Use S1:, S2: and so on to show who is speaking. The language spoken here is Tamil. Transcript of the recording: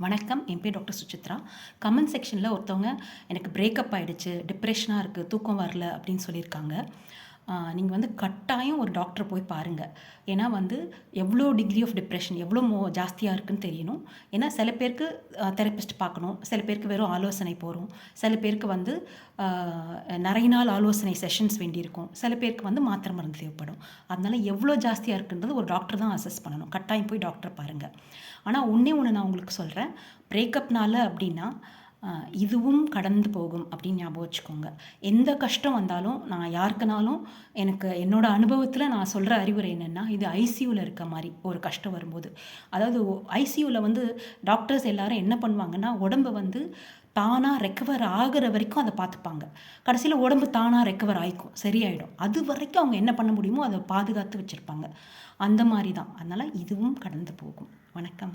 S1: வணக்கம் என் பேர் டாக்டர் சுசித்ரா. கமெண்ட் செக்ஷனில் ஒருத்தவங்க எனக்கு பிரேக்கப் ஆகிடுச்சு டிப்ரெஷனாக இருக்குது தூக்கம் வரல அப்படின்னு சொல்லியிருக்காங்க. நீங்கள் வந்து கட்டாயம் ஒரு டாக்டரை போய் பாருங்கள் ஏன்னா வந்து எவ்வளோ டிகிரி ஆஃப் டிப்ரெஷன் எவ்வளோ மோ ஜாஸ்தியாக இருக்குன்னு தெரியணும். ஏன்னா சில பேருக்கு தெரப்பிஸ்ட் பார்க்கணும். சில பேருக்கு வெறும் ஆலோசனை போகிறோம் சில பேருக்கு வந்து நிறைய நாள் ஆலோசனை செஷன்ஸ் வேண்டியிருக்கும். சில பேருக்கு வந்து மாத்திரை மருந்து தேவைப்படும். அதனால் எவ்வளோ ஜாஸ்தியாக இருக்குன்றது ஒரு டாக்டர் தான் அசஸ் பண்ணணும். கட்டாயம் போய் டாக்டர் பாருங்கள் ஆனால் ஒன்றே ஒன்று நான் உங்களுக்கு சொல்கிறேன் பிரேக்கப்னால அப்படின்னா இதுவும் கடந்து போகும் அப்படின்னு ஞாபகம் வச்சுக்கோங்க. எந்த கஷ்டம் வந்தாலும் நான் யாருக்குனாலும் எனக்கு என்னோடய அனுபவத்தில் நான் சொல்கிற அறிவுரை என்னென்னா இது ஐசியூவில் இருக்க மாதிரி ஒரு கஷ்டம் வரும்போது. அதாவது ஐசியூவில் வந்து டாக்டர்ஸ் எல்லாரும் என்ன பண்ணுவாங்கன்னா உடம்பை வந்து தானாக ரெக்கவர் ஆகிற வரைக்கும் அதை பார்த்துப்பாங்க. கடைசியில் உடம்பு தானாக ரெக்கவர் ஆகிக்கும் சரியாயிடும். அது வரைக்கும் அவங்க என்ன பண்ண முடியுமோ அதை பாதுகாத்து வச்சுருப்பாங்க. அந்த மாதிரி தான். அதனால் இதுவும் கடந்து போகும். வணக்கம்.